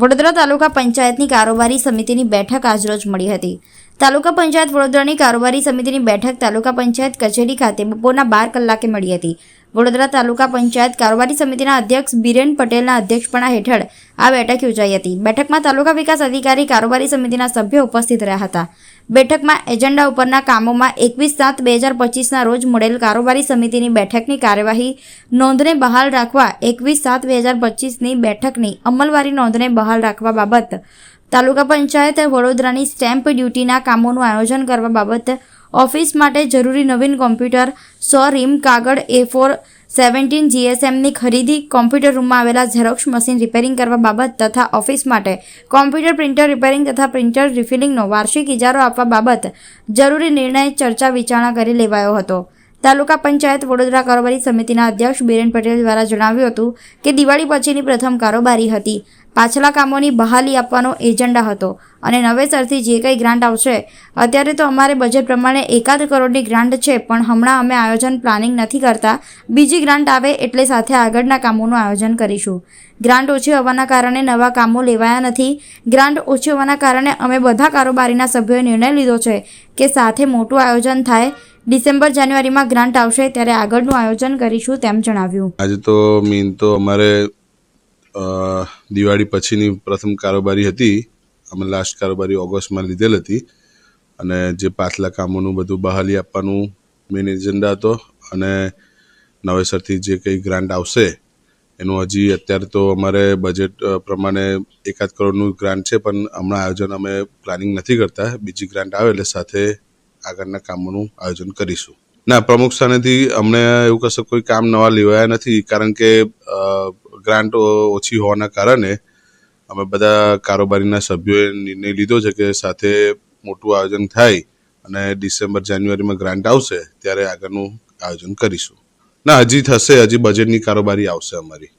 વડોદરા તાલુકા પંચાયતની કારોબારી સમિતિની બેઠક આજરોજ મળી હતી. તાલુકા પંચાયત વડોદરાની કારોબારી સમિતિની બેઠક તાલુકા પંચાયત કચેરી ખાતે બપોરના બાર કલાકે મળી હતી. વડોદરા તાલુકા પંચાયત કારોબારી સમિતિના અધ્યક્ષ બિરેન પટેલના અધ્યક્ષપણા હેઠળ આ બેઠક યોજાઈ હતી. બેઠકમાં તાલુકા વિકાસ અધિકારી કારોબારી સમિતિના સભ્યો ઉપસ્થિત રહ્યા હતા. બેઠકમાં એજન્ડા ઉપરના કામોમાં એકવીસ સાત બે હજાર પચીસના રોજ મળેલ કારોબારી સમિતિની બેઠકની કાર્યવાહી, નોંધને બહાલ રાખવા એકવીસ સાત બે હજાર પચીસની બેઠકની અમલવારી નોંધને બહાલ રાખવા બાબત, તાલુકા પંચાયત વડોદરાની સ્ટેમ્પ ડ્યુટીના કામોનું આયોજન કરવા બાબત ઓફિસ માટે જરૂરી નવીન કોમ્પ્યુટર, સો રીમ કાગળ એ ફોર સેવન્ટીન જીએસએમની ખરીદી, કોમ્પ્યુટર રૂમમાં આવેલા ઝેરોક્ષ મશીન રિપેરિંગ કરવા બાબત તથા ઓફિસ માટે કોમ્પ્યુટર પ્રિન્ટર રિપેરિંગ તથા પ્રિન્ટર રિફિલિંગનો વાર્ષિક ઇજારો આપવા બાબત જરૂરી નિર્ણય ચર્ચા વિચારણા કરી લેવાયો હતો. તાલુકા પંચાયત વડોદરા કારોબારી સમિતિના અધ્યક્ષ બિરેન પટેલ દ્વારા જણાવ્યું હતું કે દિવાળી પછીની પ્રથમ કારોબારી હતી. પાછલા કામોની બહાલી આપવાનો એજન્ડા હતો અને નવેસરથી જે કંઈ ગ્રાન્ટ આવશે, અત્યારે તો અમારે બજેટ પ્રમાણે એકાદ કરોડની ગ્રાન્ટ છે, પણ હમણાં અમે આયોજન પ્લાનિંગ નથી કરતા. બીજી ગ્રાન્ટ આવે એટલે સાથે આગળના કામોનું આયોજન કરીશું. ગ્રાન્ટ ઓછી હોવાના કારણે નવા કામો લેવાયા નથી. ગ્રાન્ટ ઓછી હોવાના કારણે અમે બધા કારોબારીના સભ્યોએ નિર્ણય લીધો છે કે સાથે મોટું આયોજન થાય ડિસેમ્બર જાન્યુઆરીમાં ગ્રાન્ટ આવશે ત્યારે આગળનું આયોજન કરીશું તેમ જણાવ્યું. આજે તો મેઇન તો અમારે દિવાળી પછીની પ્રથમ કારોબારી હતી. અમે લાસ્ટ કારોબારી ઓગસ્ટમાં લીધેલ હતી. અને જે પાછલા કામોનું બધું બહાલી આપવાનું મેઇન એજન્ડા હતો અને નવેસરથી જે કંઈ ગ્રાન્ટ આવશે, એનું હજી અત્યારે તો અમારે બજેટ પ્રમાણે એકાદ કરોડનું ગ્રાન્ટ છે, પણ હમણાં આયોજન અમે પ્લાનિંગ નથી કરતા. બીજી ગ્રાન્ટ આવે એટલે સાથે આગળના કામોનું આયોજન કરીશું. ના, પ્રમુખ સ્થાનેથી અમને એવું કશું કોઈ કામ નવા લેવાયા નથી, કારણ કે ગ્રાન્ટ ઓછી હોવાના કારણે અમે બધા કારોબારીના સભ્યોએ નિર્ણય લીધો છે કે સાથે મોટું આયોજન થાય અને ડિસેમ્બર, જાન્યુઆરીમાં ગ્રાન્ટ આવશે, ત્યારે આગળનું આયોજન કરીશું. ના, હજી થશે, હજી બજેટની કારોબારી આવશે અમારી.